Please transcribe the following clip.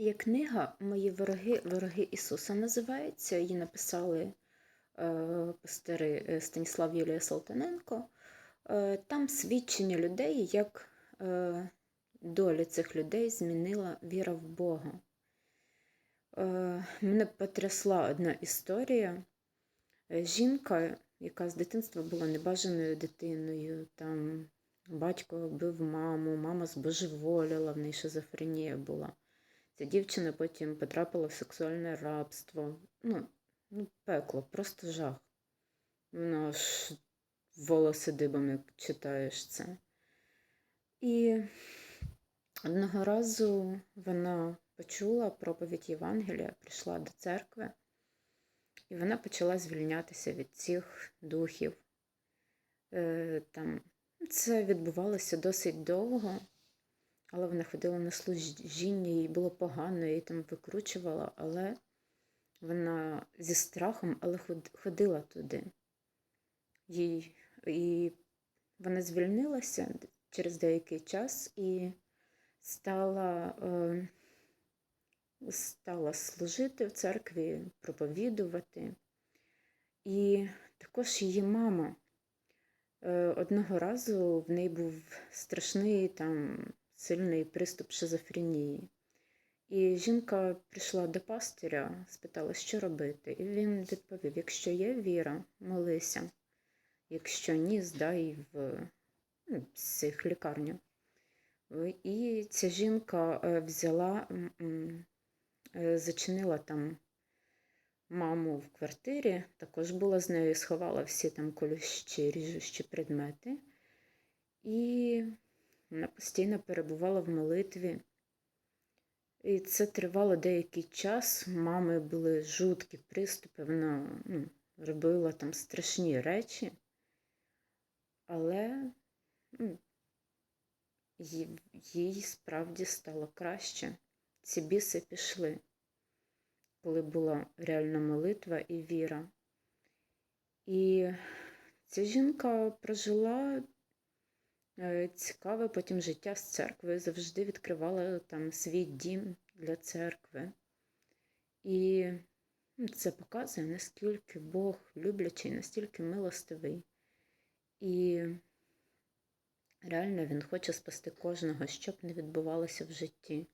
Є книга Мої вороги, вороги Ісуса називається. Її написали е, пастири е, Станіслав Юлія Салтаненко. Е, там свідчення людей, як доля цих людей змінила віра в Бога. Мене потрясла одна історія. Жінка, яка з дитинства була небажаною дитиною, там батько бив маму, мама збожеволіла, в неї шизофренія була. Ця дівчина потім потрапила в сексуальне рабство. Ну, ну пекло, просто жах. Воно аж волоси дибом, як читаєш це. І одного разу вона почула проповідь Євангелія, прийшла до церкви, і вона почала звільнятися від цих духів. Е, там, це відбувалося досить довго. Але вона ходила на служіння, їй було погано, її там викручувала, але вона зі страхом, але ходила туди. Їй, І вона звільнилася через деякий час і стала, е, стала служити в церкві, проповідувати. І також її мама. Е, Одного разу в неї був страшний там сильний приступ шизофренії. І жінка прийшла до пастиря, спитала, що робити. І він відповів: якщо є віра, молися, якщо ні, здай в ну, психлікарню. І ця жінка е, взяла, е, зачинила там маму в квартирі, також була з нею, сховала всі там колющі, ріжущі предмети. І вона постійно перебувала в молитві. І це тривало деякий час. Мами були жуткі приступи, вона ну, робила там страшні речі, але ну, їй, справді стало краще. Ці біси пішли, коли була реальна молитва і віра. І ця жінка прожила цікаве потім життя з церквою. Завжди відкривала там свій дім для церкви. І ну, це показує, наскільки Бог люблячий, настільки милостивий. І реально Він хоче спасти кожного, щоб не відбувалося в житті.